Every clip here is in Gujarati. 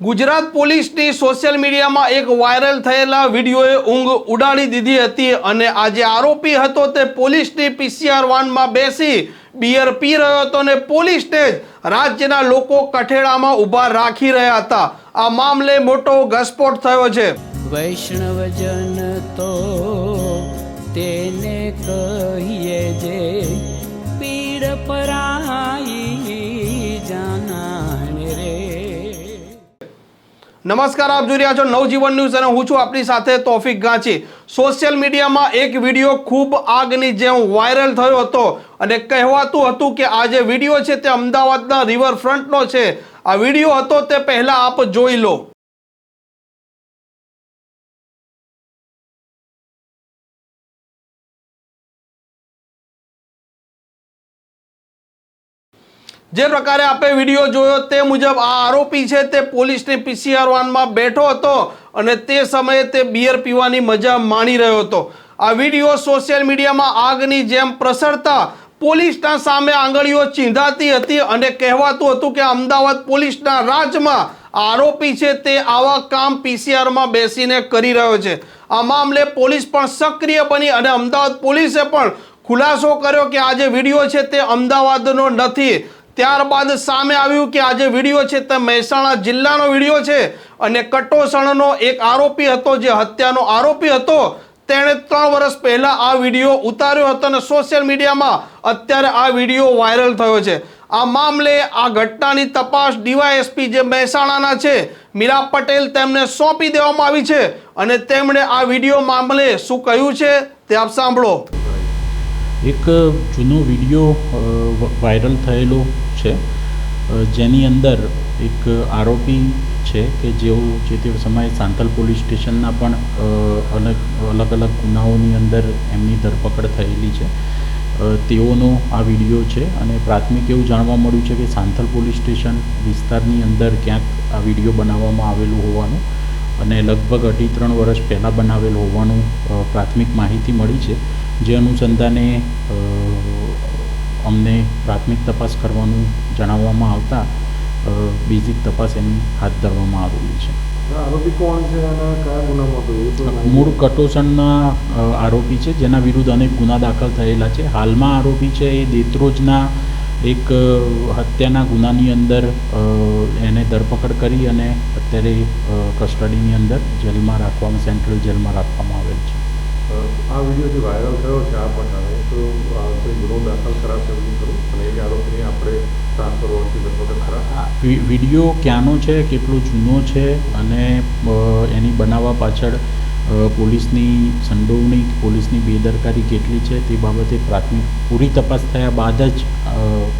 ગુજરાત પોલીસની સોશિયલ મીડિયામાં એક વાયરલ થયેલા વિડીયોએ ઊંઘ ઉડાડી દીધી હતી અને આજે આરોપી હતો તે પોલીસની પીસીઆર વાનમાં બેસી બિયર પી રહ્યો હતો અને પોલીસને જ રાજ્યના લોકો કઠેડામાં ઊભા રાખી રહ્યા હતા. આ મામલે મોટો ઘસપોટ થયો છે. વૈષ્ણવજન તો તેને કહીએ નમસ્કાર, આપ જોઈ રહ્યા છો નવજીવન ન્યૂઝ અને હું છું આપની સાથે તોફિક ગાંચી. સોશિયલ મીડિયામાં એક વીડિયો ખૂબ આગની જેમ વાયરલ થયો હતો અને કહેવાતું હતું કે આ જે વીડિયો છે તે અમદાવાદના રિવરફ્રન્ટનો છે. આ વીડિયો હતો તે પહેલાં આપ જોઈ લો. જે પ્રકારે આપણે વીડિયો જોયો તે મુજબ આ આરોપી છે તે પોલીસની પીસીઆર વાનમાં બેઠો હતો અને તે સમયે તે બિયર પીવાની મજા માણી રહ્યો હતો. આ વીડિયો સોશિયલ મીડિયામાં આગની જેમ પ્રસરતા પોલીસના સામે આંગળીઓ ચીંધાતી હતી અને કહેવાતું હતું કે અમદાવાદ પોલીસના રાજમાં આરોપી છે તે આવા કામ પીસીઆરમાં બેસીને કરી રહ્યો છે. આ મામલે પોલીસ પણ સક્રિય બની અને અમદાવાદ પોલીસે પણ ખુલાસો કર્યો કે આ જે વીડિયો છે તે અમદાવાદનો નથી. ત્યારબાદ સામે આવ્યું કે આ જે વીડિયો છે તે મહેસાણા જિલ્લાનો વીડિયો છે અને કટોસણનો એક આરોપી હતો, જે હત્યાનો આરોપી હતો. તેણે ત્રણ વર્ષ પહેલાં આ વીડિયો ઉતાર્યો હતો અને સોશિયલ મીડિયામાં અત્યારે આ વીડિયો વાયરલ થયો છે. આ મામલે આ ઘટનાની તપાસ ડીવાયએસપી જે મહેસાણાના છે, મીરા પટેલ તેમને સોંપી દેવામાં આવી છે અને તેમણે આ વીડિયો મામલે શું કહ્યું છે તે આપ સાંભળો. એક જૂનો વીડિયો વાયરલ થયેલો છે. જેની અંદર એક આરોપી છે કે જેઓ જે તે સમયે સાંતલ પોલીસ સ્ટેશનના પણ અલગ અલગ અલગ ગુનાઓની અંદર એમની ધરપકડ થયેલી છે. તેઓનો આ વીડિયો છે અને પ્રાથમિક એવું જાણવા મળ્યું છે કે સાંથલ પોલીસ સ્ટેશન વિસ્તારની અંદર ક્યાંક આ વીડિયો બનાવવામાં આવેલું હોવાનું અને લગભગ અઢી, ત્રણ વર્ષ પહેલાં બનાવેલ હોવાનું પ્રાથમિક માહિતી મળી છે. જે અનુસંધાને અમને પ્રાથમિક તપાસ કરવાનું જણાવવામાં આવતા બીજી બેઝિક તપાસ એની હાથ ધરવામાં આવેલી છે. મૂળ કટોસણના આરોપી છે જેના વિરુદ્ધ અનેક ગુના દાખલ થયેલા છે. હાલમાં આરોપી છે એ દેત્રોજના એક હત્યાના ગુનાની અંદર એને ધરપકડ કરી અને અત્યારે કસ્ટડીની અંદર જેલમાં રાખવામાં સેન્ટ્રલ જેલમાં રાખવામાં આ વીડિયો જે વાયરલ થયો છે આ પ્રકારે તો કોઈ ગુનો દાખલ કરાશે એવું ખરું? અને એ આરોપીને આપણે ટ્રાન્સફર હોવાથી ધરપકડ ખરા? વીડિયો ક્યાંનો છે કેટલો જૂનો છે અને એની બનાવવા પાછળ પોલીસની સંડોવણી પોલીસની બેદરકારી કેટલી છે તે બાબતે પ્રાથમિક પૂરી તપાસ થયા બાદ જ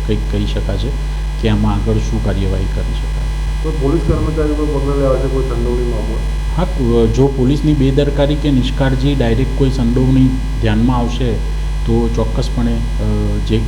કંઈક કહી શકાશે કે આમાં આગળ શું કાર્યવાહી કરી શકાય. તો પોલીસ કર્મચારી પર પગલાં લેવા છે કોઈ સંડોવણી મામલો હા, જો પોલીસની બેદરકારી કે નિષ્કાળજી ડાયરેક્ટ કોઈ સંડોવણી ધ્યાનમાં આવશે, તો ચોક્કસપણે જે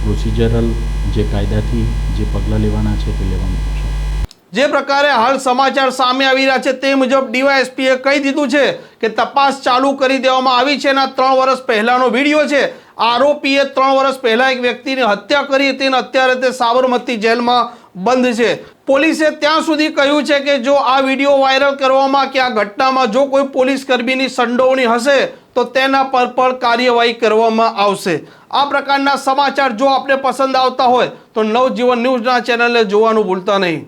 પ્રોસિજરલ જે કાયદાથી જે પગલાં લેવાના છે તે લેવાનું પડશે જે પ્રકારે હાલ સમાચાર સામે આવી રહ્યા છે તે મુજબ ડીવાયએસપીએ કહી દીધું છે કે તપાસ ચાલુ કરી દેવામાં આવી છે એના ત્રણ વર્ષ પહેલાંનો વીડિયો છે. આરોપીએ ત્રણ વર્ષ પહેલા એક વ્યક્તિની હત્યા કરી હતી અને અત્યારે તે સાબરમતી જેલમાં બંધ છે. પોલીસે ત્યાં સુધી કહ્યું છે કે જો આ વીડિયો વાયરલ કરવામાં કે આ ઘટનામાં જો કોઈ પોલીસ કર્મીની સંડોવણી હશે, તો તેના પર પણ કાર્યવાહી કરવામાં આવશે. આ પ્રકારના સમાચાર જો આપને પસંદ આવતા હોય, તો નવજીવન ન્યૂઝના ચેનલને જોવાનું ભૂલતા નહીં.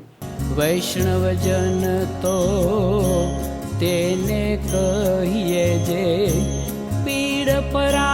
વૈષ્ણવજન તો તેને કહીએ જે, પીડ પરા